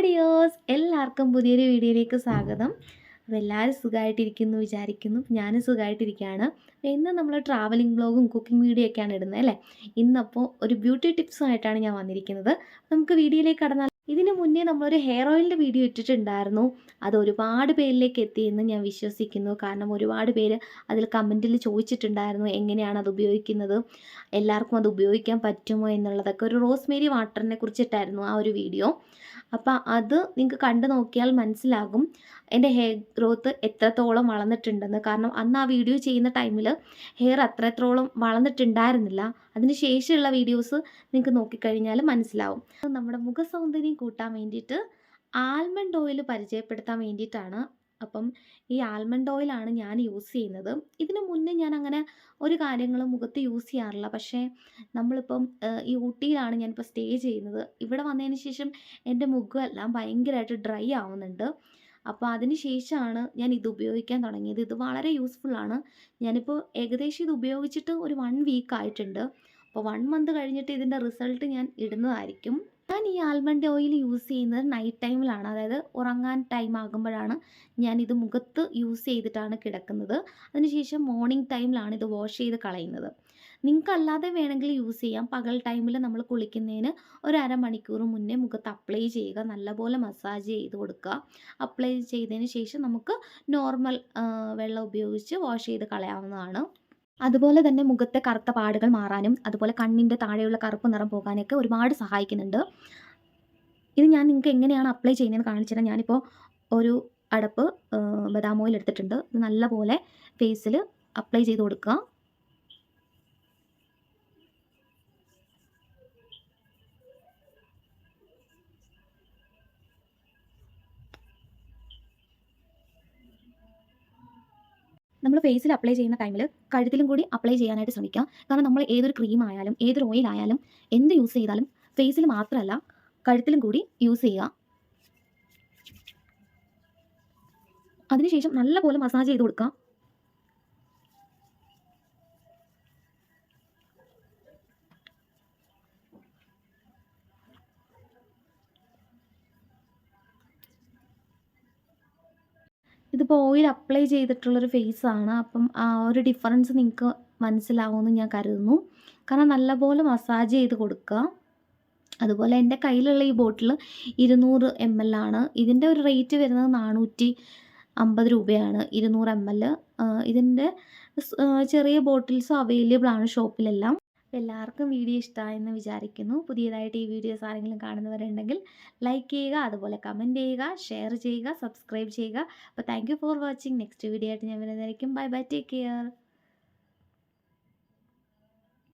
Hi എല്ലാവർക്കും പുതിയൊരു വീഡിയോയിലേക്ക് സ്വാഗതം. അപ്പോൾ എല്ലാവരും സുഖമായിട്ടിരിക്കുന്നു വിചാരിക്കുന്നു. ഞാനും സുഖമായിട്ടിരിക്കുകയാണ്. ഇന്ന് നമ്മൾ ട്രാവലിംഗ് ബ്ലോഗും കുക്കിംഗ് വീഡിയോ ഒക്കെയാണ് ഇടുന്നത് അല്ലേ? ഇന്നപ്പോൾ ഒരു ബ്യൂട്ടി ടിപ്സുമായിട്ടാണ് ഞാൻ വന്നിരിക്കുന്നത്. നമുക്ക് വീഡിയോയിലേക്ക് കടന്നാൽ ഇതിന് മുന്നേ നമ്മളൊരു ഹെയർ ഓയിലിന്റെ വീഡിയോ ഇട്ടിട്ടുണ്ടായിരുന്നു. അത് ഒരുപാട് പേരിലേക്ക് എത്തിയെന്ന് ഞാൻ വിശ്വസിക്കുന്നു. കാരണം ഒരുപാട് പേര് അതിൽ കമന്റിൽ ചോദിച്ചിട്ടുണ്ടായിരുന്നു എങ്ങനെയാണ് അത് ഉപയോഗിക്കുന്നത്. എല്ലാവർക്കും അത് ഉപയോഗിക്കാൻ പറ്റുമോ എന്നുള്ളതൊക്കെ. ഒരു റോസ്മേരി വാട്ടറിനെ കുറിച്ചിട്ടായിരുന്നു ആ ഒരു വീഡിയോ അപ്പോൾ അത് നിങ്ങൾക്ക് കണ്ടു നോക്കിയാൽ മനസ്സിലാകും. എന്റെ ഹെയർ ഗ്രോത്ത് എത്രത്തോളം വളർന്നിട്ടുണ്ടെന്ന്. കാരണം അന്ന് ആ വീഡിയോ ചെയ്യുന്ന ടൈമിൽ ഹെയർ അത്രത്തോളം വളർന്നിട്ടുണ്ടായിരുന്നില്ല. അതിന് ശേഷമുള്ള വീഡിയോസ് നിങ്ങൾക്ക് നോക്കിക്കഴിഞ്ഞാൽ മനസ്സിലാവും. നമ്മുടെ മുഖ സൗന്ദര്യം കൂട്ടാൻ വേണ്ടിയിട്ട് ആൽമണ്ട് ഓയിൽ പരിചയപ്പെടുത്താൻ വേണ്ടിയിട്ടാണ് അപ്പം ഈ ആൽമണ്ട് ഓയിലാണ് ഞാൻ യൂസ് ചെയ്യുന്നത്. ഇതിന് മുന്നേ ഞാൻ അങ്ങനെ ഒരു കാര്യങ്ങളും മുഖത്ത് യൂസ് ചെയ്യാറില്ല. പക്ഷേ നമ്മളിപ്പം ഈ ഊട്ടിയിലാണ് ഞാനിപ്പോൾ സ്റ്റേ ചെയ്യുന്നത്. ഇവിടെ വന്നതിന് ശേഷം എന്റെ മുഖമെല്ലാം ഭയങ്കരമായിട്ട് ഡ്രൈ ആവുന്നുണ്ട്. അപ്പോൾ അതിന് ശേഷമാണ് ഞാൻ ഇത് ഉപയോഗിക്കാൻ തുടങ്ങിയത്. ഇത് വളരെ യൂസ്ഫുള്ളാണ് ഞാനിപ്പോൾ ഏകദേശം ഇത് ഉപയോഗിച്ചിട്ട് ഒരു വൺ വീക്ക് ആയിട്ടുണ്ട്. അപ്പോൾ വൺ മന്ത് കഴിഞ്ഞിട്ട് ഇതിന്റെ റിസൾട്ട് ഞാൻ ഇടുന്നതായിരിക്കും. ഞാൻ ഈ ആൽമണ്ട് ഓയിൽ യൂസ് ചെയ്യുന്നത് നൈറ്റ് ടൈമിലാണ് അതായത് ഉറങ്ങാൻ ടൈം ആകുമ്പോഴാണ് ഞാൻ ഇത് മുഖത്ത് യൂസ് ചെയ്തിട്ടാണ് കിടക്കുന്നത്. അതിനുശേഷം മോർണിംഗ് ടൈമിലാണ് ഇത് വാഷ് ചെയ്ത് കളയുന്നത്. നിങ്ങൾക്കല്ലാതെ വേണമെങ്കിൽ യൂസ് ചെയ്യാം. പകൽ ടൈമിൽ നമ്മൾ കുളിക്കുന്നതിന് ഒരു അരമണിക്കൂർ മുന്നേ മുഖത്ത് അപ്ലൈ ചെയ്യുക. നല്ലപോലെ മസാജ് ചെയ്ത് കൊടുക്കുക. അപ്ലൈ ചെയ്തതിന് ശേഷം നമുക്ക് നോർമൽ വെള്ളം ഉപയോഗിച്ച് വാഷ് ചെയ്ത് കളയാവുന്നതാണ്. അതുപോലെ തന്നെ മുഖത്തെ കറുത്ത പാടുകൾ മാറാനും അതുപോലെ കണ്ണിന്റെ താഴെയുള്ള കറുപ്പ് നിറം പോകാനൊക്കെ ഒരുപാട് സഹായിക്കുന്നുണ്ട്. ഇത് ഞാൻ നിങ്ങൾക്ക് എങ്ങനെയാണ് അപ്ലൈ ചെയ്യുന്നതെന്ന് കാണിച്ചു തരാം. ഞാനിപ്പോൾ ഒരു അടപ്പ് ബദാമോയിൽ എടുത്തിട്ടുണ്ട്. ഇത് നല്ലപോലെ ഫേസിൽ അപ്ലൈ ചെയ്ത് കൊടുക്കുക. നമ്മൾ ഫേസിൽ അപ്ലൈ ചെയ്യുന്ന ടൈമിൽ കഴുത്തിലും കൂടി അപ്ലൈ ചെയ്യാനായിട്ട് ശ്രമിക്കുക കാരണം നമ്മൾ ഏതൊരു ക്രീം ആയാലും ഏതൊരു ഓയിൽ ആയാലും എന്ത് യൂസ് ചെയ്താലും ഫേസിൽ മാത്രമല്ല കഴുത്തിലും കൂടി യൂസ് ചെയ്യുക. അതിനുശേഷം നല്ലപോലെ മസാജ് ചെയ്ത് കൊടുക്കുക. ഇതിപ്പോൾ ഓയിൽ അപ്ലൈ ചെയ്തിട്ടുള്ളൊരു ഫേസാണ് അപ്പം ആ ഒരു ഡിഫറൻസ് നിങ്ങൾക്ക് മനസ്സിലാവുമെന്ന് ഞാൻ കരുതുന്നു. കാരണം നല്ലപോലെ മസാജ് ചെയ്ത് കൊടുക്കുക. അതുപോലെ എന്റെ കയ്യിലുള്ള ഈ ബോട്ടിൽ ഇരുന്നൂറ് എം എൽ ആണ്. ഇതിന്റെ ഒരു റേറ്റ് വരുന്നത് നാനൂറ്റി അമ്പത് രൂപയാണ്. ഇരുന്നൂറ് എം എൽ ഇതിന്റെ ചെറിയ ബോട്ടിൽസ് അവൈലബിൾ ആണ് ഷോപ്പിലെല്ലാം എല്ലാവർക്കും വീഡിയോ ഇഷ്ടമായെന്ന് വിചാരിക്കുന്നു. പുതിയതായിട്ട് ഈ വീഡിയോസ് ആരെങ്കിലും കാണുന്നവരുണ്ടെങ്കിൽ ലൈക്ക് ചെയ്യുക അതുപോലെ കമന്റ് ചെയ്യുക ഷെയർ ചെയ്യുക സബ്സ്ക്രൈബ് ചെയ്യുക. അപ്പോൾ thank for watching next video ആയിട്ട് ഞാൻ വരുന്നതായിരിക്കും. Bye bye take care